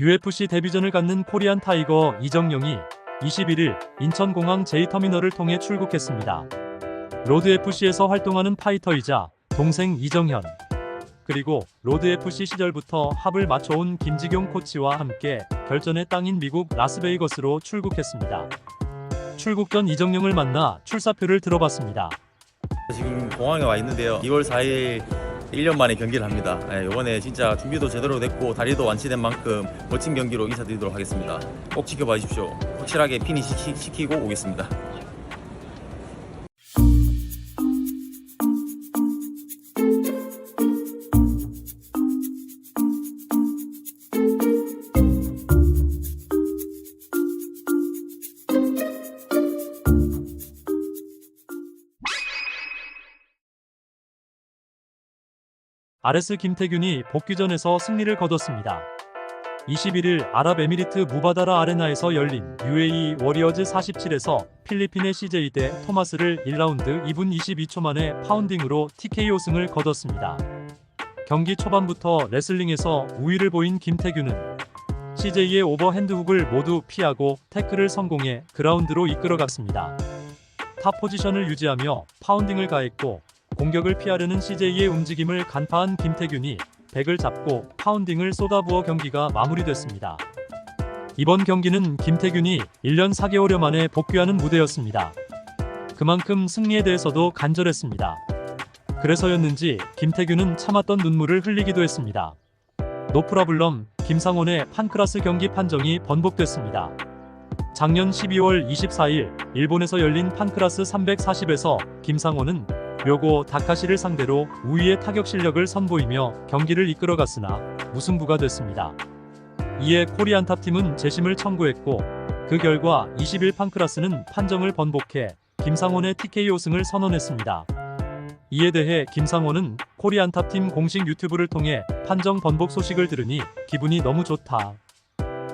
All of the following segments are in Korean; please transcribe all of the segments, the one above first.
UFC 데뷔전을 갖는 코리안 타이거 이정용이 21일 인천공항 J터미널을 통해 출국했습니다. 로드FC에서 활동하는 파이터이자 동생 이정현 그리고 로드FC 시절부터 합을 맞춰온 김지경 코치와 함께 결전의 땅인 미국 라스베이거스로 출국했습니다. 출국 전 이정용을 만나 출사표를 들어봤습니다. 지금 공항에 와 있는데요. 2월 4일 1년 만에 경기를 합니다. 예, 이번에 진짜 준비도 제대로 됐고 다리도 완치된 만큼 멋진 경기로 인사드리도록 하겠습니다. 꼭 지켜봐 주십시오. 확실하게 피니시 시- 시키고 오겠습니다. 아레스 김태균이 복귀전에서 승리를 거뒀습니다. 21일 아랍에미리트 무바다라 아레나에서 열린 UAE 워리어즈 47에서 필리핀의 CJ 대 토마스를 1라운드 2분 22초 만에 파운딩으로 TKO 승을 거뒀습니다. 경기 초반부터 레슬링에서 우위를 보인 김태균은 CJ의 오버핸드훅을 모두 피하고 태클을 성공해 그라운드로 이끌어갔습니다. 탑 포지션을 유지하며 파운딩을 가했고 공격을 피하려는 CJ의 움직임을 간파한 김태균이 백을 잡고 파운딩을 쏟아부어 경기가 마무리됐습니다. 이번 경기는 김태균이 1년 4개월여 만에 복귀하는 무대였습니다. 그만큼 승리에 대해서도 간절했습니다. 그래서였는지 김태균은 참았던 눈물을 흘리기도 했습니다. 노프라블럼 김상원의 판크라스 경기 판정이 번복됐습니다. 작년 12월 24일 일본에서 열린 판크라스 340에서 김상원은 묘고 다카시를 상대로 우위의 타격 실력을 선보이며 경기를 이끌어갔으나 무승부가 됐습니다. 이에 코리안 탑팀은 재심을 청구했고 그 결과 21 판크라스는 판정을 번복해 김상원의 TKO 승을 선언했습니다. 이에 대해 김상원은 코리안 탑팀 공식 유튜브를 통해 판정 번복 소식을 들으니 기분이 너무 좋다.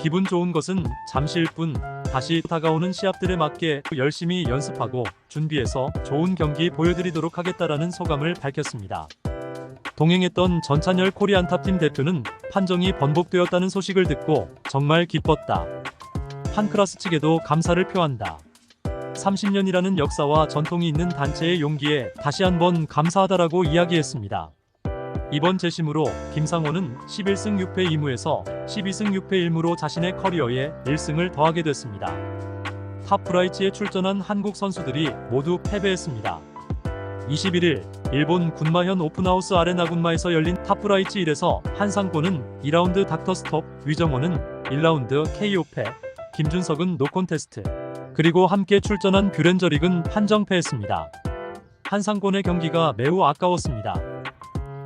기분 좋은 것은 잠시일 뿐 다시 다가오는 시합들에 맞게 열심히 연습하고 준비해서 좋은 경기 보여드리도록 하겠다라는 소감을 밝혔습니다. 동행했던 전찬열 코리안 탑팀 대표는 판정이 번복되었다는 소식을 듣고 정말 기뻤다. 판크라스 측에도 감사를 표한다. 30년이라는 역사와 전통이 있는 단체의 용기에 다시 한번 감사하다라고 이야기했습니다. 이번 재심으로 김상원은 11승 6패 2무에서 12승 6패 1무로 자신의 커리어에 1승을 더하게 됐습니다. 탑프라이치에 출전한 한국 선수들이 모두 패배했습니다. 21일 일본 군마현 오픈하우스 아레나 군마에서 열린 탑프라이치 1에서 한상권은 2라운드 닥터스톱, 위정원은 1라운드 KO패, 김준석은 노콘테스트, 그리고 함께 출전한 뷰렌저릭은 판정패했습니다. 한상권의 경기가 매우 아까웠습니다.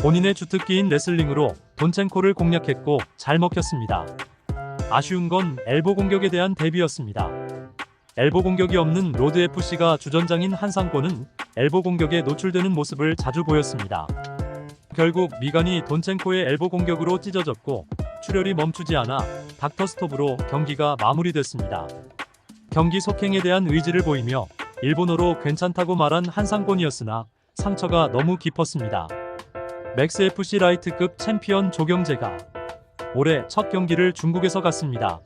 본인의 주특기인 레슬링으로 돈첸코를 공략했고 잘 먹혔습니다. 아쉬운 건 엘보 공격에 대한 대비였습니다. 엘보 공격이 없는 로드 FC가 주전장인 한상권은 엘보 공격에 노출되는 모습을 자주 보였습니다. 결국 미간이 돈첸코의 엘보 공격으로 찢어졌고 출혈이 멈추지 않아 닥터스톱으로 경기가 마무리됐습니다. 경기 속행에 대한 의지를 보이며 일본어로 괜찮다고 말한 한상권이었으나 상처가 너무 깊었습니다. 맥스 FC 라이트급 챔피언 조경재가 올해 첫 경기를 중국에서 갔습니다.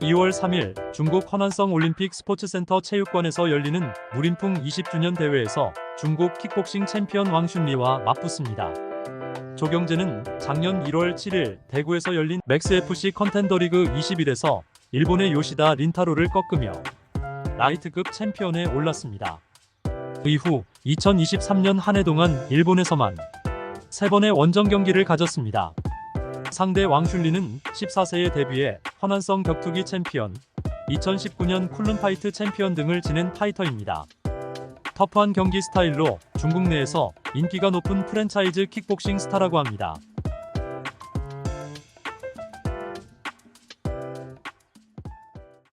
2월 3일 중국 허난성 올림픽 스포츠센터 체육관에서 열리는 무림풍 20주년 대회에서 중국 킥복싱 챔피언 왕슌리와 맞붙습니다. 조경재는 작년 1월 7일 대구에서 열린 맥스 FC 컨텐더리그 21에서 일본의 요시다 린타로를 꺾으며 라이트급 챔피언에 올랐습니다. 이후 2023년 한 해 동안 일본에서만 세 번의 원정 경기를 가졌습니다. 상대 왕슐리는 14세에 데뷔해 허난성 격투기 챔피언, 2019년 쿨룬파이트 챔피언 등을 지낸 파이터입니다. 터프한 경기 스타일로 중국 내에서 인기가 높은 프랜차이즈 킥복싱 스타라고 합니다.